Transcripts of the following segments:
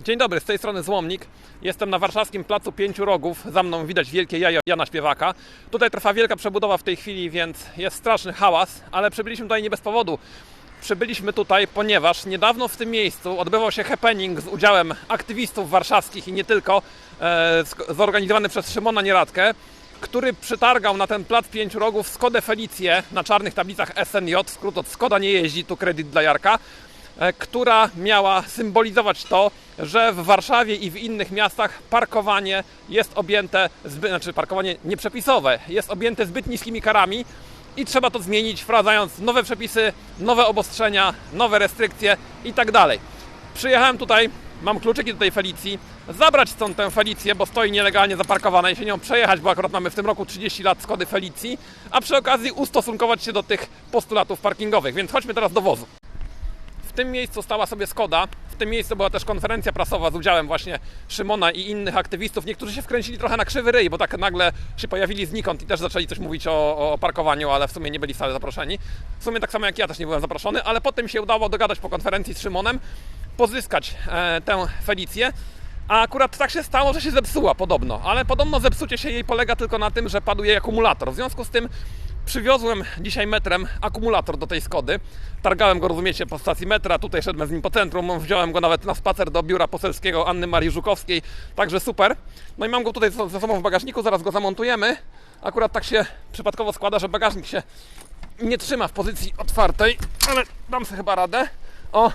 Dzień dobry, z tej strony Złomnik. Jestem na warszawskim Placu Pięciu Rogów. Za mną widać wielkie jajo Jana Śpiewaka. Tutaj trwa wielka przebudowa w tej chwili, więc jest straszny hałas, ale przybyliśmy tutaj nie bez powodu. Przybyliśmy tutaj, ponieważ niedawno w tym miejscu odbywał się happening z udziałem aktywistów warszawskich i nie tylko, e, zorganizowany przez Szymona Nieradkę, który przytargał na ten plac Pięciu Rogów Skodę Felicję na czarnych tablicach SNJ, skrót od Skoda nie jeździ, tu kredyt dla Jarka która miała symbolizować to, że w Warszawie i w innych miastach parkowanie jest objęte, znaczy parkowanie nieprzepisowe, jest objęte zbyt niskimi karami i trzeba to zmienić, wprowadzając nowe przepisy, nowe obostrzenia, nowe restrykcje i tak. Przyjechałem tutaj, mam kluczyki do tej Felicji, zabrać stąd tę Felicję, bo stoi nielegalnie zaparkowana i się nią przejechać, bo akurat mamy w tym roku 30 lat Skody Felicji, a przy okazji ustosunkować się do tych postulatów parkingowych, więc chodźmy teraz do wozu. W tym miejscu stała sobie Skoda. W tym miejscu była też konferencja prasowa z udziałem właśnie Szymona i innych aktywistów. Niektórzy się wkręcili trochę na krzywy ryj, bo tak nagle się pojawili znikąd i też zaczęli coś mówić o, o parkowaniu, ale w sumie nie byli wcale zaproszeni. W sumie tak samo jak ja też nie byłem zaproszony, ale potem się udało dogadać po konferencji z Szymonem, pozyskać e, tę Felicję. A akurat tak się stało, że się zepsuła podobno, ale podobno zepsucie się jej polega tylko na tym, że padł jej akumulator. W związku z tym Przywiozłem dzisiaj metrem akumulator do tej Skody. Targałem go, rozumiecie, po stacji metra. Tutaj szedłem z nim po centrum. Wziąłem go nawet na spacer do biura poselskiego Anny Marii Żukowskiej. Także super. No i mam go tutaj ze sobą w bagażniku. Zaraz go zamontujemy. Akurat tak się przypadkowo składa, że bagażnik się nie trzyma w pozycji otwartej, ale dam sobie chyba radę. O,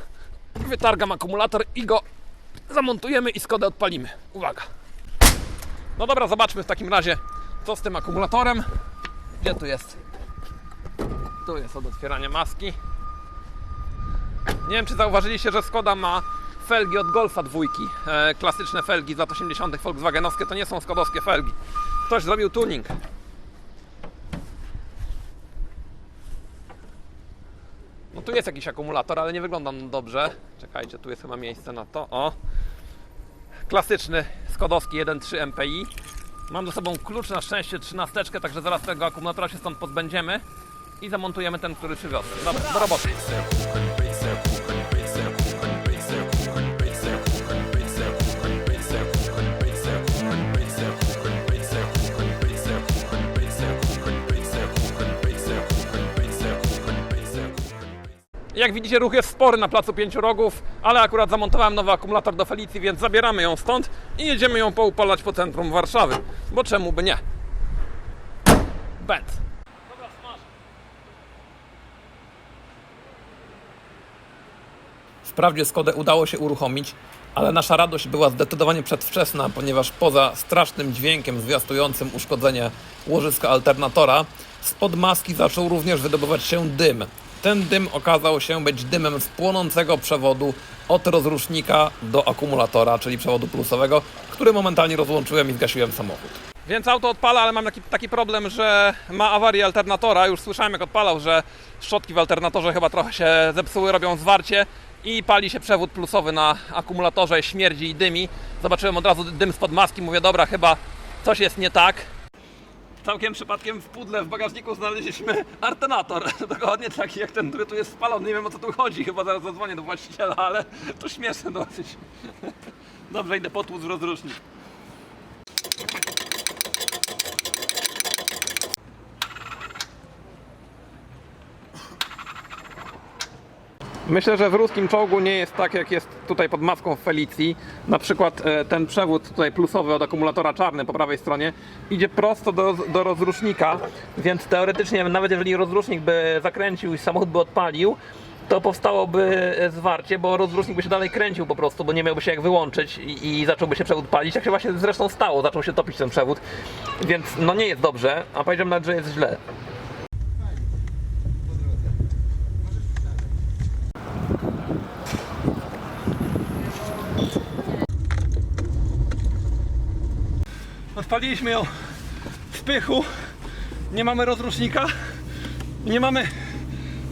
wytargam akumulator i go zamontujemy i Skodę odpalimy. Uwaga. No dobra, zobaczmy w takim razie, co z tym akumulatorem. Gdzie tu jest? Tu jest od otwierania maski. Nie wiem, czy zauważyliście, że Skoda ma felgi od Golfa dwójki. E, klasyczne felgi z lat 80. Volkswagenowskie to nie są skodowskie felgi. Ktoś zrobił tuning. No tu jest jakiś akumulator, ale nie wygląda on dobrze. Czekajcie, tu jest chyba miejsce na to. O! Klasyczny skodowski 1.3 MPI. Mam ze sobą klucz na szczęście 13, także zaraz tego akumulatora się stąd pozbędziemy i zamontujemy ten, który przywiozłem. Dobra, do roboty. Jak widzicie, ruch jest spory na placu Pięciu Rogów, ale akurat zamontowałem nowy akumulator do Felicji, więc zabieramy ją stąd i jedziemy ją poupalać po centrum Warszawy. Bo czemu by nie? Bet. Dobra, smaż. Wprawdzie Skodę udało się uruchomić, ale nasza radość była zdecydowanie przedwczesna, ponieważ poza strasznym dźwiękiem zwiastującym uszkodzenie łożyska alternatora, spod maski zaczął również wydobywać się dym. Ten dym okazał się być dymem z płonącego przewodu od rozrusznika do akumulatora, czyli przewodu plusowego, który momentalnie rozłączyłem i zgasiłem samochód. Więc auto odpala, ale mam taki, taki problem, że ma awarię alternatora. Już słyszałem jak odpalał, że szczotki w alternatorze chyba trochę się zepsuły, robią zwarcie i pali się przewód plusowy na akumulatorze, śmierdzi i dymi. Zobaczyłem od razu dym spod maski, mówię dobra, chyba coś jest nie tak. Całkiem przypadkiem w pudle w bagażniku znaleźliśmy alternator. Dokładnie taki jak ten, który tu jest spalony. Nie wiem o co tu chodzi, chyba zaraz zadzwonię do właściciela, ale to śmieszne dosyć. Dobrze, idę potłuc w rozrusznik. Myślę, że w ruskim czołgu nie jest tak, jak jest tutaj pod maską w Felicji. Na przykład e, ten przewód tutaj plusowy od akumulatora czarny po prawej stronie idzie prosto do, do rozrusznika, więc teoretycznie nawet jeżeli rozrusznik by zakręcił i samochód by odpalił, to powstałoby e, zwarcie, bo rozrusznik by się dalej kręcił po prostu, bo nie miałby się jak wyłączyć i, i zacząłby się przewód palić, jak się właśnie zresztą stało, zaczął się topić ten przewód, więc no nie jest dobrze, a powiedziałem nawet, że jest źle. Odpaliliśmy ją w pychu. Nie mamy rozrusznika, nie mamy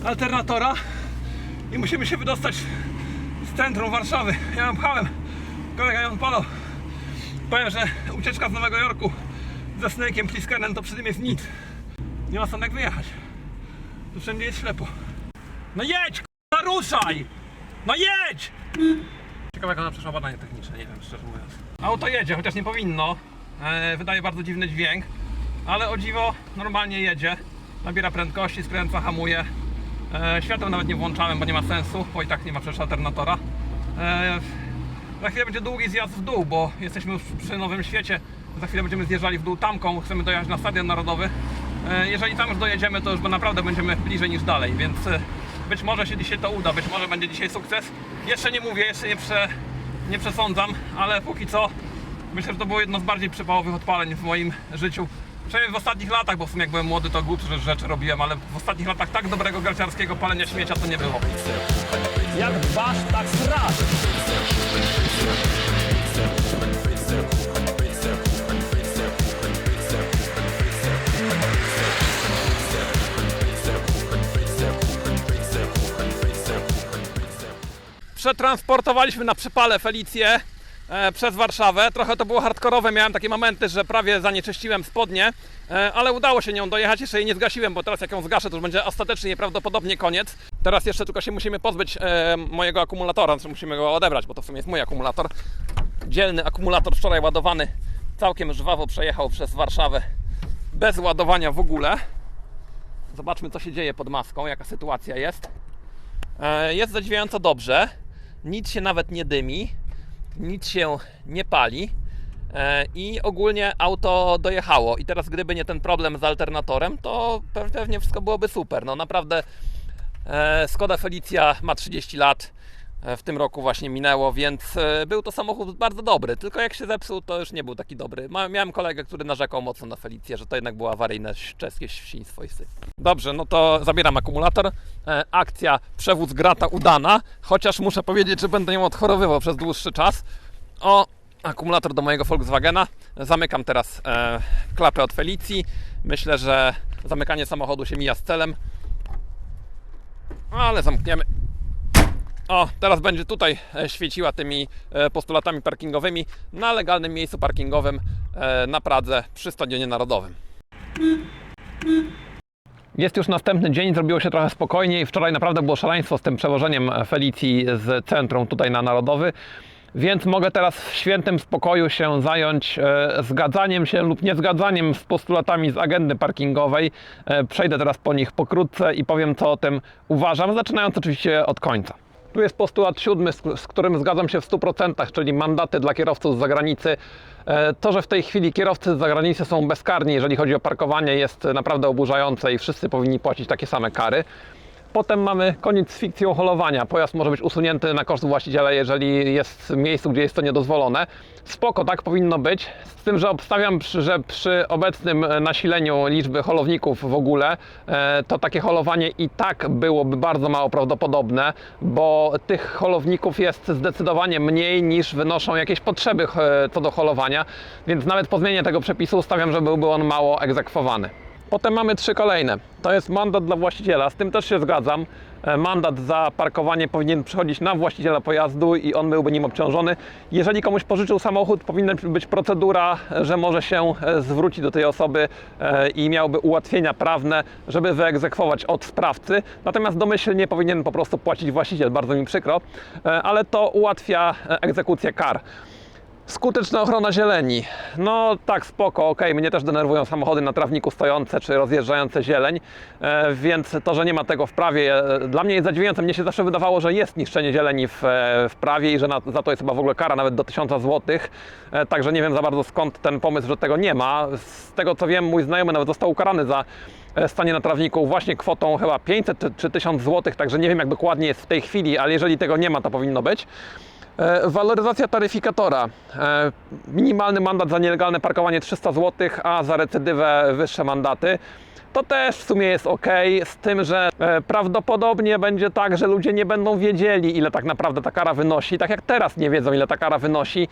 alternatora i musimy się wydostać z centrum Warszawy. Ja ją pchałem, kolega ją odpalał. Powiem, że ucieczka z Nowego Jorku ze Snake'iem Pliskenem to przy tym jest nic. Nie ma stąd wyjechać. Tu wszędzie jest ślepo. No jedź, k***a, ruszaj! No jedź! Ciekawe jak ona przeszła badanie techniczne, nie wiem szczerze mówiąc. Auto jedzie, chociaż nie powinno. E, wydaje bardzo dziwny dźwięk, ale o dziwo normalnie jedzie. Nabiera prędkości, skręca, hamuje. E, świateł nawet nie włączałem, bo nie ma sensu, bo i tak nie ma przecież alternatora. E, za chwilę będzie długi zjazd w dół, bo jesteśmy już przy Nowym Świecie. Za chwilę będziemy zjeżdżali w dół tamką, chcemy dojechać na Stadion Narodowy. Jeżeli tam już dojedziemy, to już naprawdę będziemy bliżej niż dalej, więc być może się dzisiaj to uda, być może będzie dzisiaj sukces. Jeszcze nie mówię, jeszcze nie, prze, nie przesądzam, ale póki co myślę, że to było jedno z bardziej przypałowych odpaleń w moim życiu. Przynajmniej w ostatnich latach, bo w sumie jak byłem młody, to głupsze rzeczy robiłem, ale w ostatnich latach tak dobrego garciarskiego palenia śmiecia to nie było. Jak dbasz, tak strasz. Przetransportowaliśmy na przypale Felicję przez Warszawę. Trochę to było hardkorowe, miałem takie momenty, że prawie zanieczyściłem spodnie, e, ale udało się nią dojechać. Jeszcze jej nie zgasiłem, bo teraz jak ją zgaszę, to już będzie ostatecznie i prawdopodobnie koniec. Teraz jeszcze tylko się musimy pozbyć e, mojego akumulatora, znaczy musimy go odebrać, bo to w sumie jest mój akumulator. Dzielny akumulator wczoraj ładowany, całkiem żwawo przejechał przez Warszawę bez ładowania w ogóle. Zobaczmy, co się dzieje pod maską, jaka sytuacja jest. E, Jest zadziwiająco dobrze. Nic się nawet nie dymi, nic się nie pali e, i ogólnie auto dojechało. I teraz, gdyby nie ten problem z alternatorem, to pe- pewnie wszystko byłoby super. No naprawdę, e, Skoda Felicia ma 30 lat. E, W tym roku właśnie minęło, więc e, był to samochód bardzo dobry. Tylko jak się zepsuł, to już nie był taki dobry. Miałem kolegę, który narzekał mocno na Felicję, że to jednak było awaryjne czeskie świństwo i syf. Dobrze, no to zabieram akumulator. E, akcja przewóz grata udana, chociaż muszę powiedzieć, że będę ją odchorowywał przez dłuższy czas. O, akumulator do mojego Volkswagena. Zamykam teraz klapę od Felicji. Myślę, że zamykanie samochodu się mija z celem. Ale zamkniemy. O, teraz będzie tutaj e, świeciła tymi e, postulatami parkingowymi na legalnym miejscu parkingowym e, na Pradze przy Stadionie Narodowym. Jest już następny dzień, zrobiło się trochę spokojniej. Wczoraj naprawdę było szaleństwo z tym przewożeniem Felicji z centrum tutaj na Narodowy. Więc mogę teraz w świętym spokoju się zająć zgadzaniem się lub niezgadzaniem z postulatami z agendy parkingowej. Przejdę teraz po nich pokrótce i powiem, co o tym uważam, zaczynając oczywiście od końca. Tu jest postulat siódmy, z, którym zgadzam się w 100%, czyli mandaty dla kierowców z zagranicy. E, To, że w tej chwili kierowcy z zagranicy są bezkarni, jeżeli chodzi o parkowanie, jest naprawdę oburzające i wszyscy powinni płacić takie same kary. Potem mamy koniec z fikcją holowania. Pojazd może być usunięty na koszt właściciela, jeżeli jest w miejscu, gdzie jest to niedozwolone. Spoko, tak powinno być. Z tym, że obstawiam, że przy obecnym e, nasileniu liczby holowników w ogóle, e, to takie holowanie i tak byłoby bardzo mało prawdopodobne, bo tych holowników jest zdecydowanie mniej niż wynoszą jakieś potrzeby e, co do holowania, więc nawet po zmianie tego przepisu stawiam, że byłby on mało egzekwowany. Potem mamy trzy kolejne. To jest mandat dla właściciela, z tym też się zgadzam. E, Mandat za parkowanie powinien przychodzić na właściciela pojazdu i on byłby nim obciążony. Jeżeli komuś pożyczył samochód, powinna być procedura, że może się e, zwrócić do tej osoby e, i miałby ułatwienia prawne, żeby wyegzekwować od sprawcy. Natomiast domyślnie powinien po prostu płacić właściciel, bardzo mi przykro, ale to ułatwia egzekucję kar. Skuteczna ochrona zieleni. No tak, spoko, ok, mnie też denerwują samochody na trawniku stojące czy rozjeżdżające zieleń, e, więc to, że nie ma tego w prawie, e, dla mnie jest zadziwiające. Mnie się zawsze wydawało, że jest niszczenie zieleni w, e, w prawie i że na, za to jest chyba w ogóle kara nawet do 1000 zł. Także nie wiem za bardzo skąd ten pomysł, że tego nie ma. Z tego co wiem, mój znajomy nawet został ukarany za stanie na trawniku właśnie kwotą chyba 500 czy- czy 1000 zł, także nie wiem jak dokładnie jest w tej chwili, ale jeżeli tego nie ma, to powinno być. E, Waloryzacja taryfikatora. E, Minimalny mandat za nielegalne parkowanie 300 zł, a za recydywę wyższe mandaty. To też w sumie jest ok, z tym, że e, prawdopodobnie będzie tak, że ludzie nie będą wiedzieli, ile tak naprawdę ta kara wynosi, tak jak teraz nie wiedzą, ile ta kara wynosi,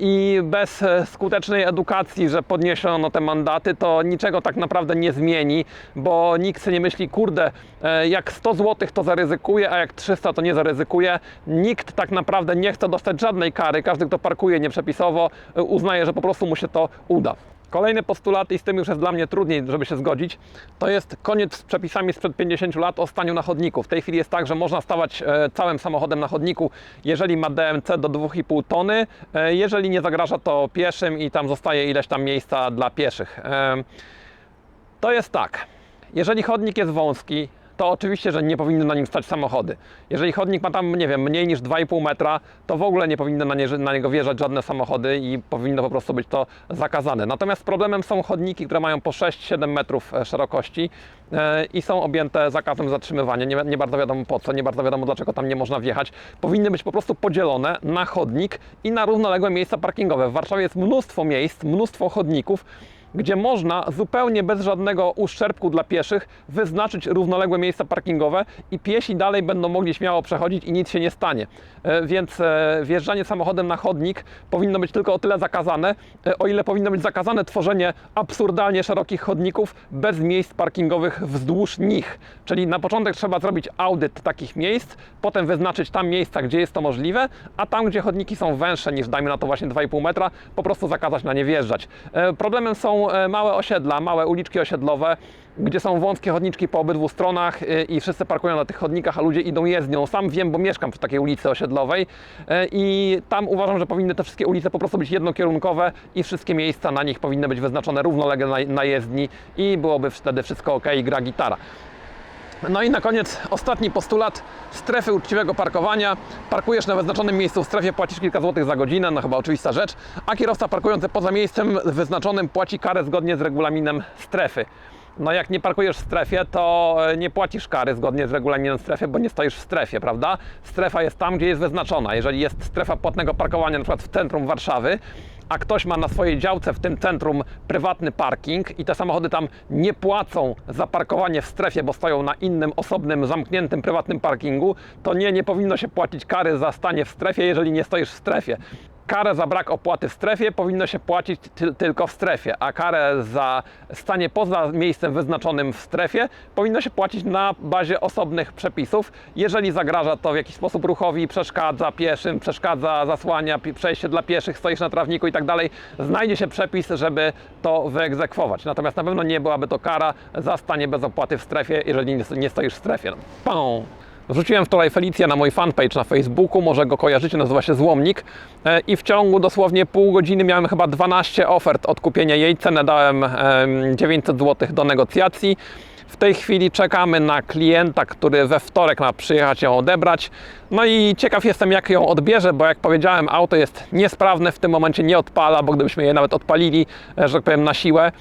i bez skutecznej edukacji, że podniesiono te mandaty, to niczego tak naprawdę nie zmieni, bo nikt sobie nie myśli, kurde, jak 100 zł to zaryzykuje, a jak 300 to nie zaryzykuje. Nikt tak naprawdę nie chce dostać żadnej kary. Każdy, kto parkuje nieprzepisowo, e, uznaje, że po prostu mu się to uda. Kolejny postulat, i z tym już jest dla mnie trudniej, żeby się zgodzić, to jest koniec z przepisami sprzed 50 lat o staniu na chodniku. W tej chwili jest tak, że można stawać e, całym samochodem na chodniku, jeżeli ma DMC do 2,5 tony, e, jeżeli nie zagraża to pieszym i tam zostaje ileś tam miejsca dla pieszych. E, to jest tak. Jeżeli chodnik jest wąski, to oczywiście, że nie powinny na nim stać samochody. Jeżeli chodnik ma tam, nie wiem, mniej niż 2,5 metra, to w ogóle nie powinny na, nie, na niego wjeżdżać żadne samochody i powinno po prostu być to zakazane. Natomiast problemem są chodniki, które mają po 6-7 metrów e, szerokości e, i są objęte zakazem zatrzymywania. Nie, nie bardzo wiadomo po co, nie bardzo wiadomo dlaczego tam nie można wjechać. Powinny być po prostu podzielone na chodnik i na równoległe miejsca parkingowe. W Warszawie jest mnóstwo miejsc, mnóstwo chodników, gdzie można zupełnie bez żadnego uszczerbku dla pieszych wyznaczyć równoległe miejsca parkingowe i piesi dalej będą mogli śmiało przechodzić i nic się nie stanie. E, Więc e, wjeżdżanie samochodem na chodnik powinno być tylko o tyle zakazane, e, o ile powinno być zakazane tworzenie absurdalnie szerokich chodników bez miejsc parkingowych wzdłuż nich. Czyli na początek trzeba zrobić audyt takich miejsc, potem wyznaczyć tam miejsca, gdzie jest to możliwe, a tam, gdzie chodniki są węższe niż dajmy na to właśnie 2,5 metra, po prostu zakazać na nie wjeżdżać. Problemem są e, małe osiedla, małe uliczki osiedlowe, gdzie są wąskie chodniczki po obydwu stronach e, i wszyscy parkują na tych chodnikach, a ludzie idą jezdnią. Sam wiem, bo mieszkam w takiej ulicy osiedlowej e, i tam uważam, że powinny te wszystkie ulice po prostu być jednokierunkowe i wszystkie miejsca na nich powinny być wyznaczone równolegle na, na jezdni i byłoby wtedy wszystko ok, gra gitara. No i na koniec ostatni postulat strefy uczciwego parkowania. Parkujesz na wyznaczonym miejscu w strefie, płacisz kilka złotych za godzinę, no chyba oczywista rzecz, a kierowca parkujący poza miejscem wyznaczonym płaci karę zgodnie z regulaminem strefy. No jak nie parkujesz w strefie, to e, nie płacisz kary zgodnie z regulaminem strefy, bo nie stoisz w strefie, prawda? Strefa jest tam, gdzie jest wyznaczona. Jeżeli jest strefa płatnego parkowania, przykład w centrum Warszawy, a ktoś ma na swojej działce w tym centrum prywatny parking i te samochody tam nie płacą za parkowanie w strefie, bo stoją na innym, osobnym, zamkniętym, prywatnym parkingu, to nie, nie powinno się płacić kary za stanie w strefie, jeżeli nie stoisz w strefie. Karę za brak opłaty w strefie powinno się płacić ty tylko w strefie, a karę za stanie poza miejscem wyznaczonym w strefie powinno się płacić na bazie osobnych przepisów. Jeżeli zagraża to w jakiś sposób ruchowi, przeszkadza pieszym, przeszkadza, zasłania przejście dla pieszych, stoisz na trawniku i tak dalej, znajdzie się przepis, żeby to wyegzekwować. Natomiast na pewno nie byłaby to kara za stanie bez opłaty w strefie, jeżeli nie- stoisz w strefie. Pą. Wrzuciłem wczoraj Felicję na mój fanpage na Facebooku, może go kojarzycie, nazywa się Złomnik E, i w ciągu dosłownie pół godziny miałem chyba 12 ofert od kupienia jej, cenę dałem em, 900 zł do negocjacji. W tej chwili czekamy na klienta, który we wtorek ma przyjechać ją odebrać. No i ciekaw jestem, jak ją odbierze, bo jak powiedziałem, auto jest niesprawne, w tym momencie nie odpala, bo gdybyśmy je nawet odpalili, e, że tak powiem, na siłę,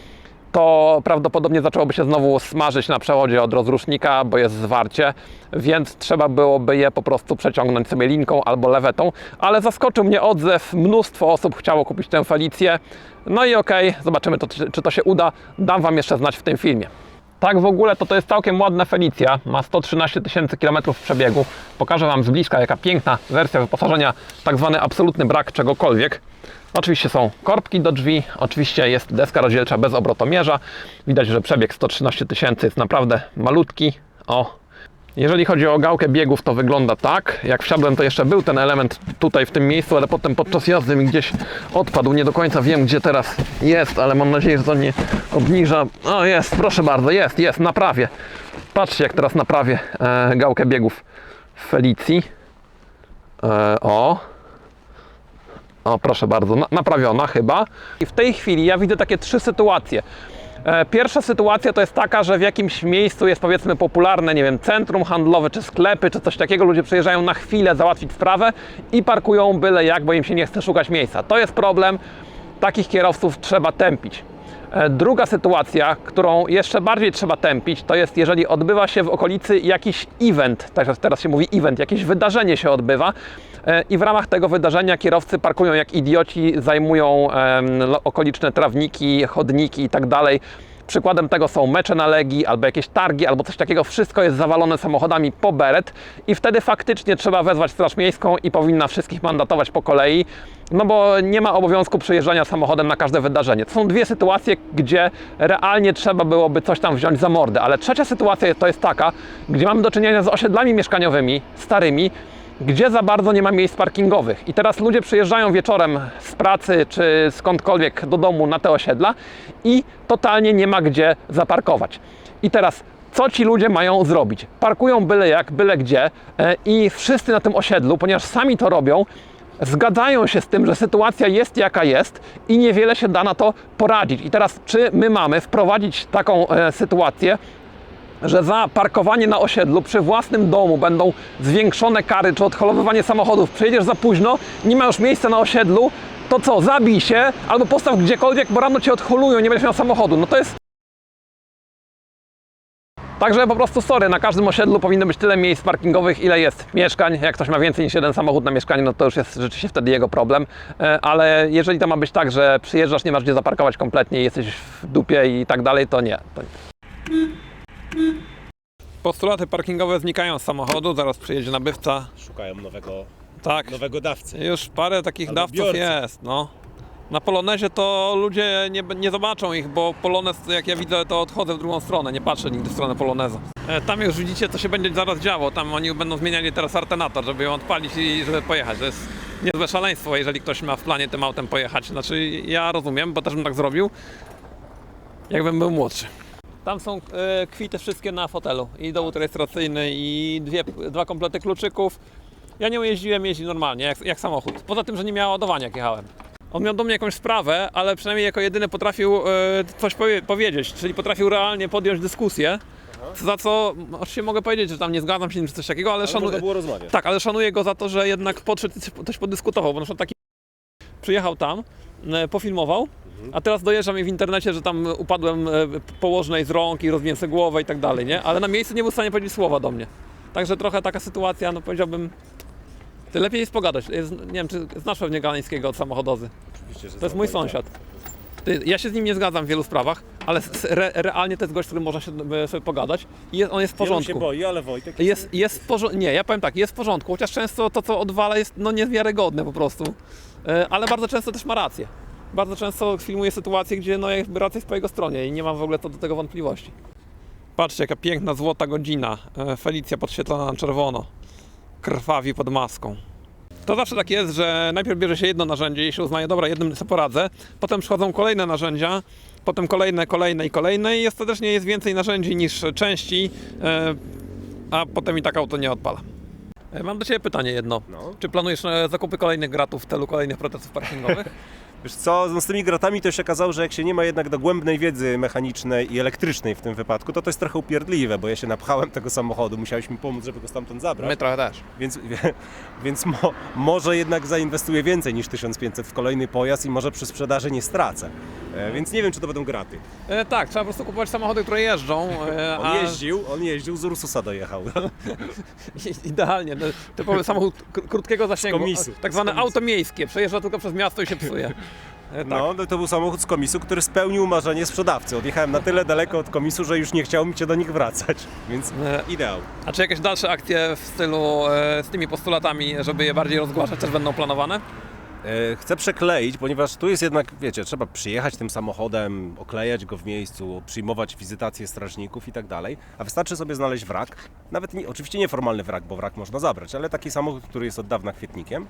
to prawdopodobnie zaczęłoby się znowu smażyć na przewodzie od rozrusznika, bo jest zwarcie, więc trzeba byłoby je po prostu przeciągnąć sobie linką albo lewetą. Ale zaskoczył mnie odzew, mnóstwo osób chciało kupić tę Felicję. No i okej, zobaczymy, to, czy, czy to się uda. Dam Wam jeszcze znać w tym filmie. Tak w ogóle to to jest całkiem ładna Felicja, ma 113 tysięcy kilometrów przebiegu. Pokażę Wam z bliska jaka piękna wersja wyposażenia, tak zwany absolutny brak czegokolwiek. Oczywiście są korbki do drzwi, oczywiście jest deska rozdzielcza bez obrotomierza. Widać, że przebieg 113 tysięcy jest naprawdę malutki. O, jeżeli chodzi o gałkę biegów, to wygląda tak. Jak wsiadłem, to jeszcze był ten element tutaj w tym miejscu, ale potem podczas jazdy mi gdzieś odpadł. Nie do końca wiem, gdzie teraz jest, ale mam nadzieję, że to nie obniża. O, jest, proszę bardzo, jest, jest, naprawię. Patrzcie, jak teraz naprawię e, gałkę biegów w Felicji. E, o. O, proszę bardzo, na, naprawiona chyba. I w tej chwili ja widzę takie trzy sytuacje. E, Pierwsza sytuacja to jest taka, że w jakimś miejscu jest powiedzmy popularne, nie wiem, centrum handlowe, czy sklepy, czy coś takiego. Ludzie przyjeżdżają na chwilę załatwić sprawę i parkują byle jak, bo im się nie chce szukać miejsca. To jest problem. Takich kierowców trzeba tępić. E, Druga sytuacja, którą jeszcze bardziej trzeba tępić, to jest jeżeli odbywa się w okolicy jakiś event, także teraz się mówi event, jakieś wydarzenie się odbywa e, i w ramach tego wydarzenia kierowcy parkują jak idioci, zajmują okoliczne trawniki, chodniki i tak. Przykładem tego są mecze na Legii, albo jakieś targi, albo coś takiego. Wszystko jest zawalone samochodami po beret i wtedy faktycznie trzeba wezwać Straż Miejską i powinna wszystkich mandatować po kolei, no bo nie ma obowiązku przyjeżdżania samochodem na każde wydarzenie. To są dwie sytuacje, gdzie realnie trzeba byłoby coś tam wziąć za mordę, ale trzecia sytuacja to jest taka, gdzie mamy do czynienia z osiedlami mieszkaniowymi, starymi, gdzie za bardzo nie ma miejsc parkingowych. I teraz ludzie przyjeżdżają wieczorem z pracy czy skądkolwiek do domu na te osiedla i totalnie nie ma gdzie zaparkować. I teraz co ci ludzie mają zrobić? Parkują byle jak, byle gdzie e, i wszyscy na tym osiedlu, ponieważ sami to robią, zgadzają się z tym, że sytuacja jest jaka jest i niewiele się da na to poradzić. I teraz, czy my mamy wprowadzić taką e, sytuację, że za parkowanie na osiedlu przy własnym domu będą zwiększone kary czy odholowywanie samochodów, przyjedziesz za późno, nie ma już miejsca na osiedlu, to co, zabij się albo postaw gdziekolwiek, bo rano cię odholują, nie będziesz miał samochodu. No to jest Także po prostu sorry, na każdym osiedlu powinno być tyle miejsc parkingowych, ile jest mieszkań. Jak ktoś ma więcej niż jeden samochód na mieszkaniu, no to już jest rzeczywiście wtedy jego problem. E, Ale jeżeli to ma być tak, że przyjeżdżasz, nie masz gdzie zaparkować kompletnie, jesteś w dupie i tak dalej, to nie. To nie. Postulaty parkingowe znikają z samochodu, zaraz przyjedzie nabywca. Szukają nowego, Tak, nowego dawcy. już parę takich Albo dawców biorcy. jest, no. Na Polonezie to ludzie nie, nie zobaczą ich, bo Polonez, jak ja widzę, to odchodzę w drugą stronę, nie patrzę nigdy w stronę Poloneza. E, Tam już widzicie, co się będzie zaraz działo. Tam oni będą zmieniali teraz artenator, żeby ją odpalić i żeby pojechać. To jest niezłe szaleństwo, jeżeli ktoś ma w planie tym autem pojechać. Znaczy, ja rozumiem, bo też bym tak zrobił, jakbym był młodszy. Tam są e, kwity wszystkie na fotelu i dowód rejestracyjny i dwie, dwa komplety kluczyków. Ja nie jeździłem, jeździ normalnie, jak, jak samochód. Poza tym, że nie miała ładowania, jak jechałem. On miał do mnie jakąś sprawę, ale przynajmniej jako jedyny potrafił e, coś powie, powiedzieć, czyli potrafił realnie podjąć dyskusję. Za co oczywiście mogę powiedzieć, że tam nie zgadzam się z nim czy coś takiego, ale, Ale szanuję. było rozmawiać. Tak, ale szanuję go za to, że jednak podszedł i coś podyskutował, bo na przykład taki przyjechał tam, e, pofilmował, a teraz dojeżdża mi w internecie, że tam upadłem e, położnej z rąk i sobie głowę i tak dalej, nie? Ale na miejscu nie był w stanie powiedzieć słowa do mnie. Także trochę taka sytuacja, no powiedziałbym, ty lepiej jest pogadać. Jest, nie wiem, czy znasz pewnie Galeńskiego od samochodozy. Oczywiście, że To jest mój tak. sąsiad. Ty, ja się z nim nie zgadzam w wielu sprawach, ale s- re, realnie to jest gość, z którym można się e, sobie pogadać i jest, on jest w Wielu porządku. się boi, ale Wojtek Jest, jest w porządku. Nie, ja powiem tak, jest w porządku, chociaż często to, co odwala, jest no, niewiarygodne po prostu. E, Ale bardzo często też ma rację. Bardzo często filmuje sytuacje, gdzie no, jakby racja jest po jego stronie i nie mam w ogóle to do tego wątpliwości. Patrzcie, jaka piękna złota godzina. E, Felicja podświetlona na czerwono. Krwawi pod maską. To zawsze tak jest, że najpierw bierze się jedno narzędzie i się uznaje, dobra, jednym sobie poradzę, potem przychodzą kolejne narzędzia, potem kolejne, kolejne i kolejne i ostatecznie jest więcej narzędzi niż części, e, a potem i tak auto nie odpala. E, Mam do Ciebie pytanie jedno. No. Czy planujesz zakupy kolejnych gratów w celu kolejnych protestów parkingowych? Wiesz co, no z tymi gratami to się okazało, że jak się nie ma jednak dogłębnej wiedzy mechanicznej i elektrycznej w tym wypadku, to to jest trochę upierdliwe, bo ja się napchałem tego samochodu, musiałeś mi pomóc, żeby go stamtąd zabrać. My trochę też. Więc, więc mo, może jednak zainwestuję więcej niż 1500 w kolejny pojazd i może przy sprzedaży nie stracę. E, więc nie wiem, czy to będą graty. E, tak, trzeba po prostu kupować samochody, które jeżdżą. E, On a- jeździł, on jeździł, z Ursusa dojechał. Idealnie. no, Typowy samochód krótkiego zasięgu. komisu. Tak zwane Z auto miejskie. Przejeżdża tylko przez miasto i się psuje. E, tak. No, no to był samochód z komisu, który spełnił marzenie sprzedawcy. Odjechałem na tyle daleko od komisu, że już nie chciał mi się do nich wracać. Więc E, ideał. A czy jakieś dalsze akcje w stylu e, z tymi postulatami, żeby je bardziej rozgłaszać, też będą planowane? E, Chcę przekleić, ponieważ tu jest jednak, wiecie, trzeba przyjechać tym samochodem, oklejać go w miejscu, przyjmować wizytacje strażników i tak dalej, a wystarczy sobie znaleźć wrak, nawet nie, oczywiście nieformalny wrak, bo wrak można zabrać, ale taki samochód, który jest od dawna kwietnikiem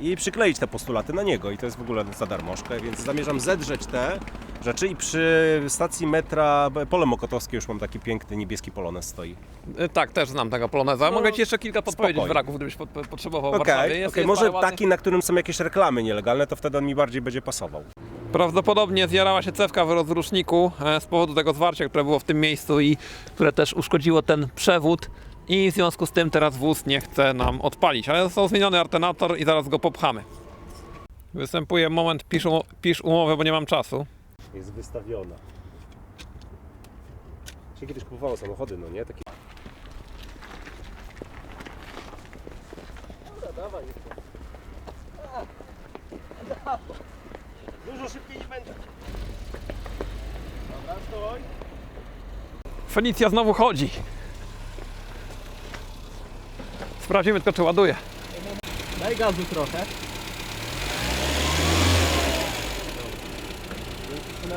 i przykleić te postulaty na niego i to jest w ogóle za darmożkę, więc zamierzam zedrzeć te rzeczy i przy stacji metra Pole Mokotowskie już mam taki piękny niebieski polonez stoi. E, Tak, też znam tego Poloneza. No, Mogę Ci jeszcze kilka podpowiedzieć spokojnie. wraków, gdybyś po, po- potrzebował w Okej, Warszawie. Jest, okej, jest może ładnych- taki, na którym są jakieś reklamy nielegalne, to wtedy on mi bardziej będzie pasował. Prawdopodobnie zjarała się cewka w rozruszniku e, z powodu tego zwarcia, które było w tym miejscu i które też uszkodziło ten przewód. I w związku z tym teraz wóz nie chce nam odpalić, ale został zmieniony artenator i zaraz go popchamy. Występuje moment, pisz, u- pisz umowę, bo nie mam czasu. jest wystawiona. Się kiedyś kupowało samochody, no nie? Takie... Dobra, dawaj. Dużo szybciej nie będę. Dobra, stój. Felicja znowu chodzi. Sprawdzimy tylko, czy ładuje. Daj gazu trochę.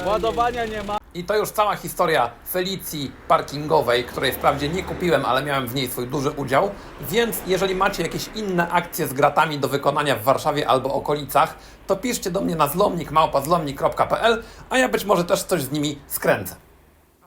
Ładowania nie ma. I to już cała historia Felicji parkingowej, której wprawdzie nie kupiłem, ale miałem w niej swój duży udział. Więc jeżeli macie jakieś inne akcje z gratami do wykonania w Warszawie albo okolicach, to piszcie do mnie na zlomnik a ja być może też coś z nimi skręcę.